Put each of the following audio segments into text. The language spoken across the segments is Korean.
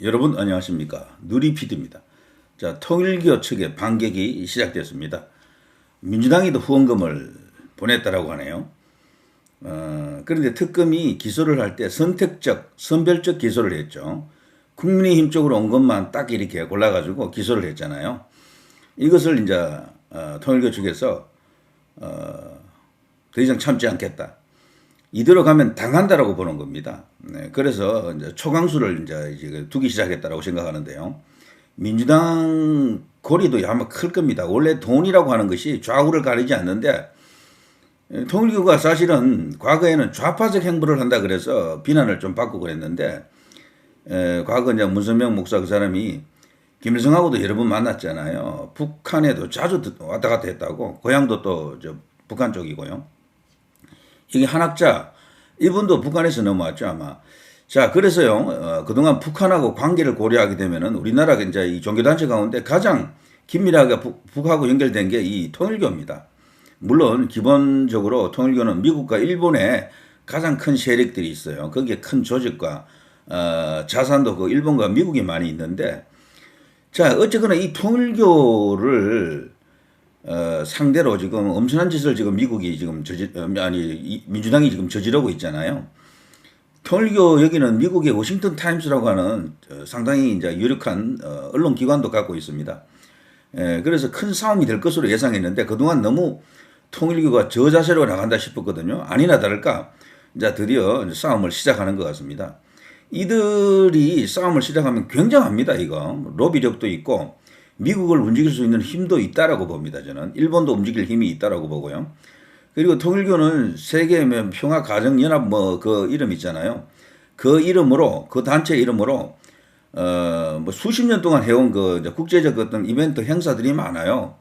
여러분 안녕하십니까 누리피디입니다. 자 통일교 측의 반격이 시작됐습니다. 민주당이도 후원금을 보냈다라고 하네요. 어, 그런데 특검이 기소를 할 때 선택적 선별적 기소를 했죠. 국민의힘 쪽으로 온 것만 딱 이렇게 골라가지고 기소를 했잖아요. 이것을 이제 어, 통일교 측에서 어, 더 이상 참지 않겠다. 이대로 가면 당한다라고 보는 겁니다. 네, 그래서 이제 초강수를 이제 이제 두기 시작했다라고 생각하는데요. 민주당 고리도 아마 클 겁니다. 원래 돈이라고 하는 것이 좌우를 가리지 않는데 통일교가 사실은 과거에는 좌파적 행보를 한다 그래서 비난을 좀 받고 그랬는데 에, 과거 이제 문선명 목사 그 사람이 김일성하고도 여러 번 만났잖아요. 북한에도 자주 왔다 갔다 했다고 고향도 또 저 북한 쪽이고요. 이게 한학자 이분도 북한에서 넘어왔죠 아마. 자 그래서요 어, 그동안 북한하고 관계를 고려하게 되면은 우리나라가 이제 이 종교단체 가운데 가장 긴밀하게 북, 북하고 연결된 게 이 통일교입니다. 물론 기본적으로 통일교는 미국과 일본에 가장 큰 세력들이 있어요. 거기에 큰 조직과 어, 자산도 그 일본과 미국이 많이 있는데 자 어쨌거나 이 통일교를 어, 상대로 지금 엄청난 짓을 지금 미국이 지금 저지 어, 아니 이, 민주당이 지금 저지르고 있잖아요. 통일교 여기는 미국의 워싱턴 타임스라고 하는 어, 상당히 이제 유력한 어, 언론 기관도 갖고 있습니다. 에, 그래서 큰 싸움이 될 것으로 예상했는데 그동안 너무 통일교가 저자세로 나간다 싶었거든요. 아니나 다를까 이제 드디어 이제 싸움을 시작하는 것 같습니다. 이들이 싸움을 시작하면 굉장합니다. 이거 로비력도 있고 미국을 움직일 수 있는 힘도 있다라고 봅니다. 저는 일본도 움직일 힘이 있다라고 보고요. 그리고 통일교는 세계 평화 가정 연합 뭐 그 이름 있잖아요. 그 이름으로 그 단체 이름으로 어 뭐 수십 년 동안 해온 그 국제적 어떤 이벤트 행사들이 많아요.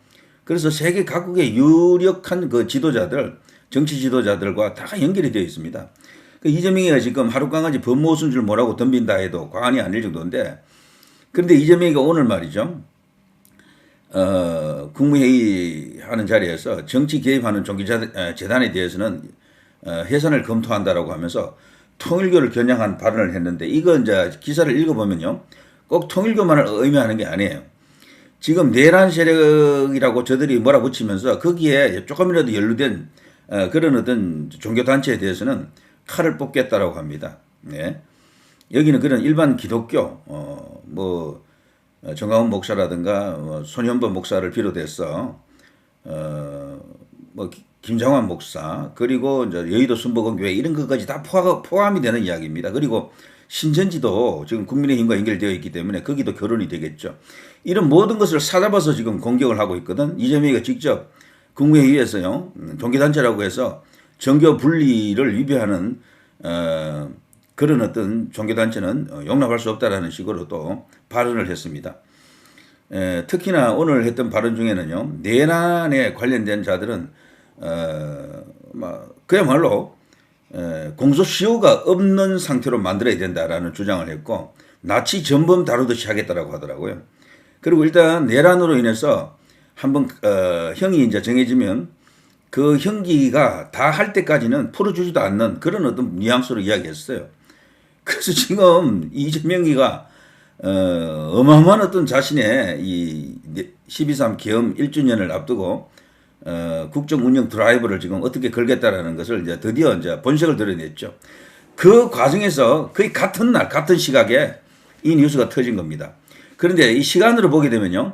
그래서 세계 각국의 유력한 그 지도자들, 정치 지도자들과 다 연결이 되어 있습니다. 그 이재명이가 지금 하루 강아지 법무부 순줄 뭐라고 덤빈다 해도 과언이 아닐 정도인데 그런데 이재명이가 오늘 말이죠. 어, 국무회의 하는 자리에서 정치 개입하는 종교재단에 대해서는 어, 해산을 검토한다라고 하면서 통일교를 겨냥한 발언을 했는데 이거 이제 기사를 읽어보면요. 꼭 통일교만을 의미하는 게 아니에요. 지금 내란 세력이라고 저들이 몰아붙이면서 거기에 조금이라도 연루된 어, 그런 어떤 종교단체에 대해서는 칼을 뽑겠다라고 합니다. 네. 여기는 그런 일반 기독교, 어, 뭐, 어, 정강훈 목사라든가 뭐 손현범 목사를 비롯해서 어, 뭐 김장환 목사 그리고 이제 여의도 순복음교회 이런 것까지 다 포함, 이 되는 이야기입니다. 그리고 신천지도 지금 국민의힘과 연결되어 있기 때문에 거기도 결혼이 되겠죠. 이런 모든 것을 사잡아서 지금 공격을 하고 있거든. 이재명이가 직접 국무회의에서요 음, 종교단체라고 해서 정교 분리를 위배하는 어, 그런 어떤 종교단체는 어, 용납할 수 없다라는 식으로 또 발언을 했습니다. 에, 특히나 오늘 했던 발언 중에는요, 내란에 관련된 자들은, 어, 그야말로, 에, 공소시효가 없는 상태로 만들어야 된다라는 주장을 했고, 나치 전범 다루듯이 하겠다라고 하더라고요. 그리고 일단 내란으로 인해서 한번, 어, 형이 이제 정해지면 그 형기가 다 할 때까지는 풀어주지도 않는 그런 어떤 뉘앙스로 이야기했어요. 그래서 지금 이재명이가 어, 어마어마한 어떤 자신의 이 12.3 계엄 1주년을 앞두고 어, 국정 운영 드라이브를 지금 어떻게 걸겠다라는 것을 이제 드디어 이제 본색을 드러냈죠. 그 과정에서 거의 같은 날, 같은 시각에 이 뉴스가 터진 겁니다. 그런데 이 시간으로 보게 되면요.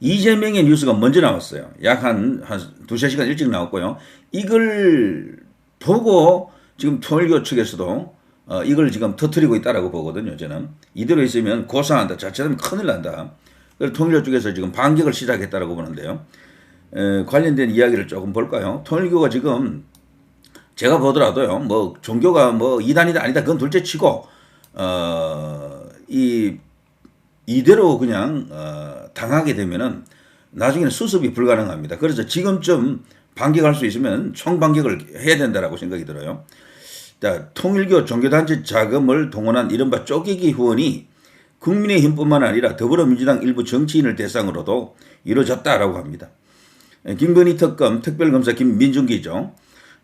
이재명의 뉴스가 먼저 나왔어요. 약 한, 한 두세 시간 일찍 나왔고요. 이걸 보고 지금 통일교 측에서도 어, 이걸 지금 터트리고 있다라고 보거든요. 저는 이대로 있으면 고상한다. 자칫하면 큰일 난다. 그래서 통일교 쪽에서 지금 반격을 시작했다라고 보는데요. 에, 관련된 이야기를 조금 볼까요? 통일교가 지금 제가 보더라도요. 뭐 종교가 뭐 이단이다 아니다 그건 둘째치고 어, 이 이대로 그냥 어, 당하게 되면은 나중에는 수습이 불가능합니다. 그래서 지금쯤 반격할 수 있으면 총반격을 해야 된다라고 생각이 들어요. 자, 통일교 종교단체 자금을 동원한 이른바 쪼개기 후원이 국민의힘뿐만 아니라 더불어민주당 일부 정치인을 대상으로도 이루어졌다라고 합니다. 김건희 특검 특별검사 김민중 기죠.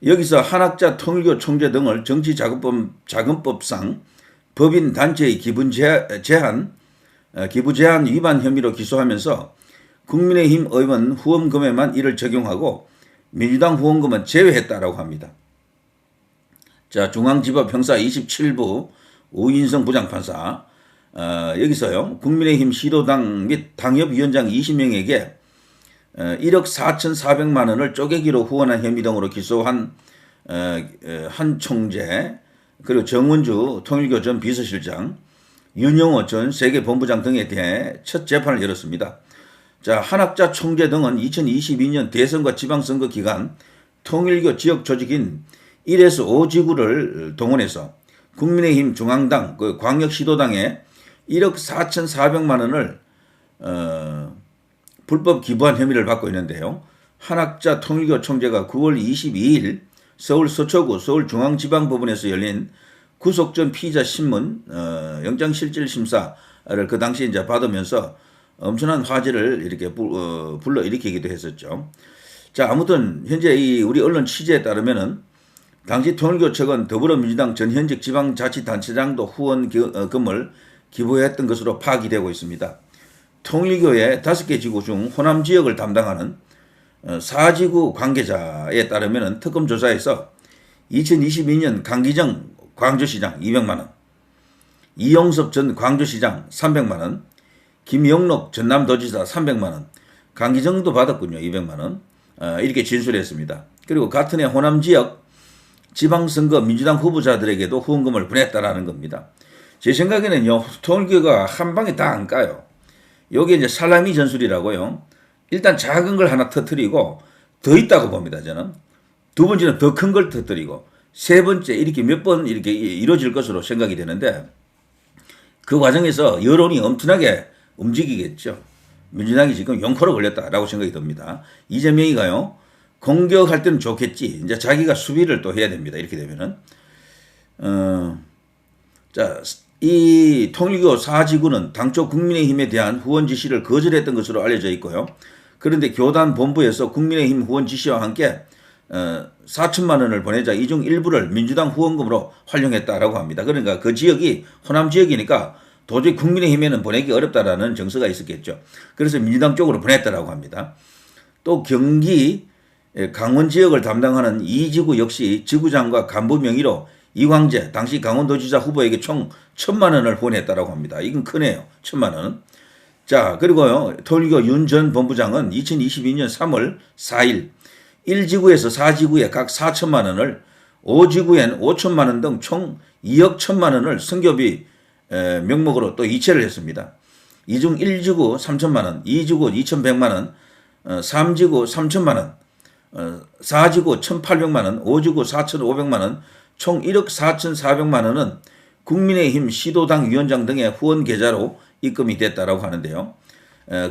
여기서 한학자 통일교 총재 등을 정치자금법, 자금법상 법인 단체의 기분 제한, 어, 기부 제한 위반 혐의로 기소하면서 국민의힘 의원 후원금에만 이를 적용하고 민주당 후원금은 제외했다라고 합니다. 자, 중앙지법 형사 27부 우인성 부장판사 어, 여기서요 국민의힘 시도당 및 당협위원장 20명에게 어, 1억 4,400만 원을 쪼개기로 후원한 혐의 등으로 기소한 어, 어, 한 총재 그리고 정원주 통일교 전 비서실장 윤영호 전 세계본부장 등에 대해 첫 재판을 열었습니다. 자, 한학자 총재 등은 2022년 대선과 지방선거 기간 통일교 지역 조직인 1에서 5지구를 동원해서 국민의힘 중앙당, 그 광역시도당에 1억 4,400만 원을 어, 불법 기부한 혐의를 받고 있는데요. 한학자 통일교 총재가 9월 22일 서울 서초구 서울중앙지방법원에서 열린 구속 전 피의자 신문 어, 영장실질심사를 그 당시에 이제 받으면서 엄청난 화제를 이렇게 부, 어, 불러 일으키기도 했었죠. 자 아무튼 현재 이 우리 언론 취재에 따르면은 당시 통일교 측은 더불어민주당 전현직 지방자치단체장도 후원 금을 기부했던 것으로 파악이 되고 있습니다. 통일교의 다섯 개 지구 중 호남 지역을 담당하는 어, 사지구 관계자에 따르면 특검 조사에서 2022년 강기정 광주시장 200만 원, 이용섭 전 광주시장 300만 원, 김영록 전남도지사 300만 원, 강기정도 받았군요 200만 원 어, 이렇게 진술했습니다. 그리고 같은 해 호남 지역 지방선거 민주당 후보자들에게도 후원금을 보냈다라는 겁니다. 제 생각에는요 통일교가 한 방에 다 안 까요. 요게 이제 살라미 전술이라고요. 일단 작은 걸 하나 터뜨리고 더 있다고 봅니다. 저는 두 번째는 더 큰 걸 터뜨리고 세 번째 이렇게 몇 번 이렇게 이루어질 것으로 생각이 되는데 그 과정에서 여론이 엄청나게 움직이겠죠. 민주당이 지금 용코로 걸렸다라고 생각이 듭니다. 이재명이가요 공격할 때는 좋겠지. 이제 자기가 수비를 또 해야 됩니다. 이렇게 되면은 어, 자. 이 통일교 사지구는 당초 국민의힘에 대한 후원 지시를 거절했던 것으로 알려져 있고요. 그런데 교단 본부에서 국민의힘 후원 지시와 함께 어, 4천만 원을 보내자 이 중 일부를 민주당 후원금으로 활용했다라고 합니다. 그러니까 그 지역이 호남 지역이니까 도저히 국민의힘에는 보내기 어렵다라는 정서가 있었겠죠. 그래서 민주당 쪽으로 보냈다라고 합니다. 또 경기 강원 지역을 담당하는 이 지구 역시 지구장과 간부 명의로 이광재 당시 강원도지사 후보에게 총 천만 원을 후원했다라고 합니다. 이건 크네요. 천만 원. 자 그리고요 통일교 윤 전 본부장은 2022년 3월 4일 1지구에서 4지구에 각 4천만 원을 5지구엔 5천만 원 등 총 2억 천만 원을 선교비 명목으로 또 이체를 했습니다. 이 중 1지구 3천만 원, 2지구 2,100만 원, 3지구 3천만 원, 4지구 1,800만 원, 5지구 4,500만 원, 총 1억 4,400만 원은 국민의힘 시도당 위원장 등의 후원 계좌로 입금이 됐다라고 하는데요.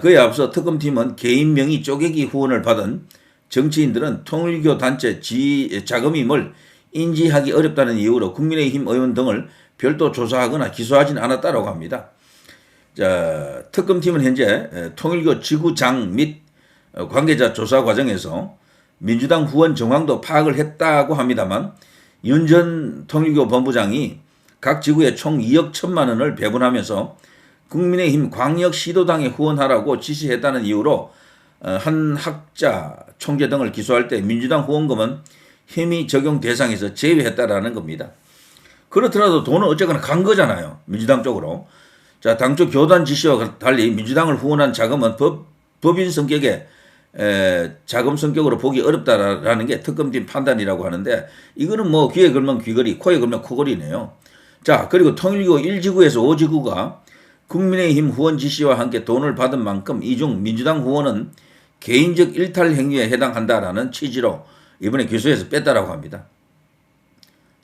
그에 앞서 특검팀은 개인 명의 쪼개기 후원을 받은 정치인들은 통일교 단체 지 자금임을 인지하기 어렵다는 이유로 국민의힘 의원 등을 별도 조사하거나 기소하진 않았다라고 합니다. 자, 특검팀은 현재 통일교 지구장 및 관계자 조사 과정에서 민주당 후원 정황도 파악을 했다고 합니다만 윤 전 통일교 본부장이 각 지구에 총 2억 1천만 원을 배분하면서 국민의힘 광역시도당에 후원하라고 지시했다는 이유로 어, 한 학자, 총재 등을 기소할 때 민주당 후원금은 혐의 적용 대상에서 제외했다라는 겁니다. 그렇더라도 돈은 어쨌거나 간 거잖아요. 민주당 쪽으로. 자, 당초 교단 지시와 달리 민주당을 후원한 자금은 법, 법인 성격의 에, 자금 성격으로 보기 어렵다라는 게 특검팀 판단이라고 하는데 이거는 뭐 귀에 걸면 귀걸이, 코에 걸면 코걸이네요. 자, 그리고 통일교 1지구에서 5지구가 국민의힘 후원 지시와 함께 돈을 받은 만큼 이 중 민주당 후원은 개인적 일탈 행위에 해당한다라는 취지로 이번에 기소해서 뺐다라고 합니다.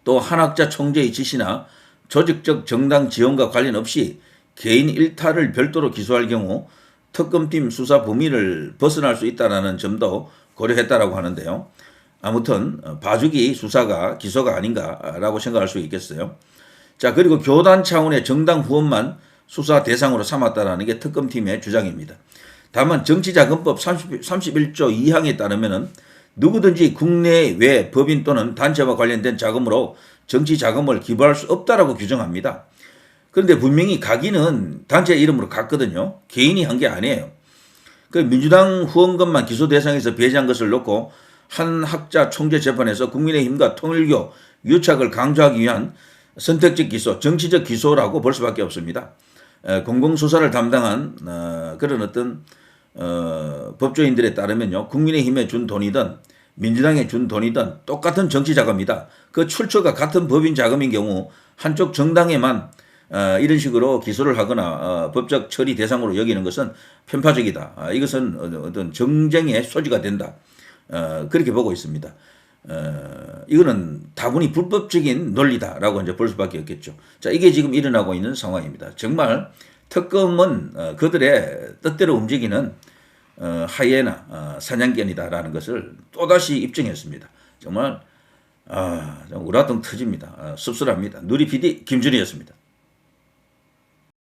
또 한학자 총재의 지시나 조직적 정당 지원과 관련 없이 개인 일탈을 별도로 기소할 경우 특검팀 수사 범위를 벗어날 수 있다는 점도 고려했다라고 하는데요. 아무튼 봐주기 수사가 기소가 아닌가라고 생각할 수 있겠어요. 자 그리고 교단 차원의 정당 후원만 수사 대상으로 삼았다라는 게 특검팀의 주장입니다. 다만 정치자금법 30, 31조 2항에 따르면은 누구든지 국내외 법인 또는 단체와 관련된 자금으로 정치 자금을 기부할 수 없다라고 규정합니다. 그런데 분명히 가기는 단체 이름으로 갔거든요. 개인이 한 게 아니에요. 그 민주당 후원금만 기소 대상에서 배제한 것을 놓고 한 학자 총재 재판에서 국민의힘과 통일교 유착을 강조하기 위한 선택적 기소, 정치적 기소라고 볼 수밖에 없습니다. 에, 공공수사를 담당한 어, 그런 어떤 어, 법조인들에 따르면요, 국민의힘에 준 돈이든 민주당에 준 돈이든 똑같은 정치 자금이다. 그 출처가 같은 법인 자금인 경우 한쪽 정당에만 어, 이런 식으로 기소를 하거나 어, 법적 처리 대상으로 여기는 것은 편파적이다. 아, 이것은 어- 어떤 정쟁의 소지가 된다. 어, 그렇게 보고 있습니다. 어, 이거는 다분히 불법적인 논리다라고 이제 볼 수밖에 없겠죠. 자, 이게 지금 일어나고 있는 상황입니다. 정말 특검은 어, 그들의 뜻대로 움직이는 어, 하이에나 어, 사냥견이다라는 것을 또다시 입증했습니다. 정말 아, 좀 우라통 터집니다. 아, 씁쓸합니다. 누리 PD 김준이었습니다.